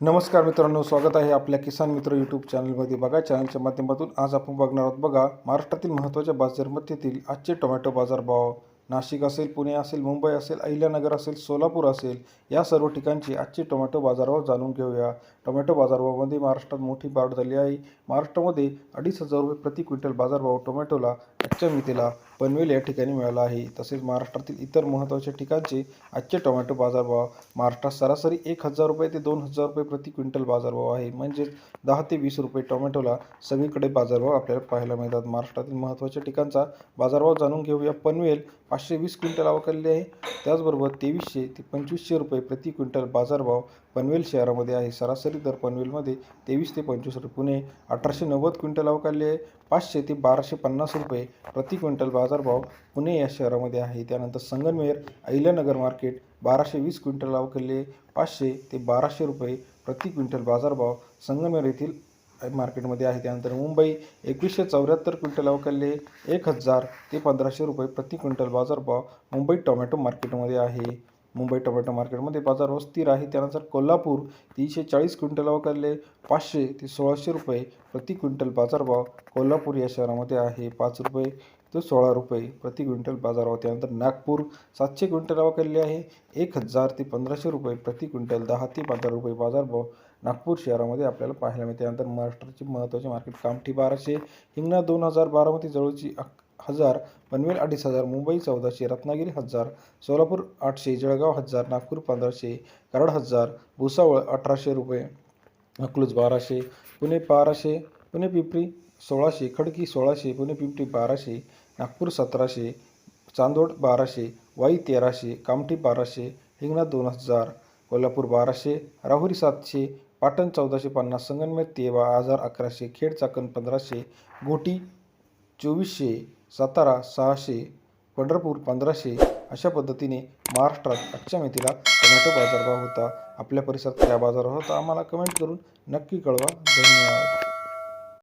नमस्कार मित्रांनो स्वागत आहे आपल्या किसान मित्र यूट्यूब चॅनलमध्ये बघा चॅनलच्या माध्यमातून आज आपण बघणार आहोत बघा महाराष्ट्रातील महत्त्वाच्या बाजारमध्येतील आजचे टोमॅटो बाजारभाव नाशिक असेल पुणे असेल मुंबई असेल अहिल्यानगर असेल सोलापूर असेल या सर्व ठिकाणचे आजचे टोमॅटो बाजारभाव जाणून घेऊया. टोमॅटो बाजारभावामध्ये महाराष्ट्रात मोठी वाढ झाली आहे. महाराष्ट्रामध्ये अडीच हजार रुपये प्रति क्विंटल बाजारभाव टोमॅटोला आजच्या मितीला पनवेल या ठिकाणी मिळाला आहे. तसेच महाराष्ट्रातील इतर महत्त्वाच्या ठिकाणचे आजचे टोमॅटो बाजारभाव महाराष्ट्रात सरासरी एक हजार रुपये ते दोन हजार रुपये प्रति क्विंटल बाजारभाव आहे. म्हणजेच दहा ते वीस रुपये टोमॅटोला सगळीकडे बाजारभाव आपल्याला पाहायला मिळतात. महाराष्ट्रातील महत्त्वाच्या ठिकाणचा बाजारभाव जाणून घेऊया. पनवेल पाचशे वीस क्विंटल अवकाळले आहे. त्याचबरोबर तेवीसशे ते पंचवीसशे रुपये प्रति क्विंटल बाजारभाव पनवेल शहरामध्ये आहे. सरासरी दर पनवेलमध्ये तेवीस ते पंचवीस रुपये. पुणे अठराशे नव्वद क्विंटल अवकाळले आहे. पाचशे ते बाराशे पन्नास रुपये प्रति क्विंटल बाजारभाव पुणे या शहरामध्ये आहे. त्यानंतर संगमनेर अहिल्यानगर मार्केट बाराशे वीस क्विंटल अवकाळले पाचशे ते बाराशे रुपये प्रति क्विंटल बाजारभाव संगमेर येथील मार्केटमध्ये आहे. त्यानंतर मुंबई एकवीसशे चौऱ्याहत्तर क्विंटल अवकाळले एक हजार ते पंधराशे रुपये प्रति क्विंटल बाजारभाव मुंबई टोमॅटो मार्केटमध्ये आहे. मुंबई टोमॅटो मार्केटमध्ये बाजारभाव स्थिर आहे. त्यानंतर कोल्हापूर तीनशे चाळीस क्विंटल अवकाळले पाचशे ते सोळाशे रुपये प्रति क्विंटल बाजारभाव कोल्हापूर या शहरामध्ये आहे. पाच रुपये तर सोळा रुपये प्रति क्विंटल बाजारभाव त्यानंतर नागपूर सातशे क्विंटल अवकाळले आहे. एक हजार ते पंधराशे रुपये प्रति क्विंटल दहा ते पंधरा रुपये बाजारभाव नागपूर शहरामध्ये आपल्याला पाहायला मिळते. त्यानंतर महाराष्ट्राचे महत्त्वाचे मार्केट कामठी बाराशे हिंगणा दोन हजार बारामती जवळची अक हजार पनवेल अडीच हजार मुंबई चौदाशे रत्नागिरी हजार सोलापूर आठशे जळगाव हजार नागपूर पंधराशे कराड हजार भुसावळ अठराशे रुपये अकलूज बाराशे पुणे बाराशे पुणे पिंपरी सोळाशे खडकी सोळाशे पुणे पिंपरी बाराशे नागपूर सतराशे चांदोड बाराशे वाई तेराशे कामठी बाराशे हिंगणा दोन हजार कोल्हापूर बाराशे राहुरी सातशे पाटण चौदाशे पन्नास संगनमेर तेवा हजार अकराशे खेड चाकण पंधराशे घोटी चोवीसशे सातारा सहाशे पंढरपूर पंधराशे अशा पद्धतीने महाराष्ट्रात आजच्या मेथीला टोमॅटो बाजारभाव होता. आपल्या परिसरात काय बाजार होता. आम्हाला कमेंट करून नक्की कळवा. धन्यवाद.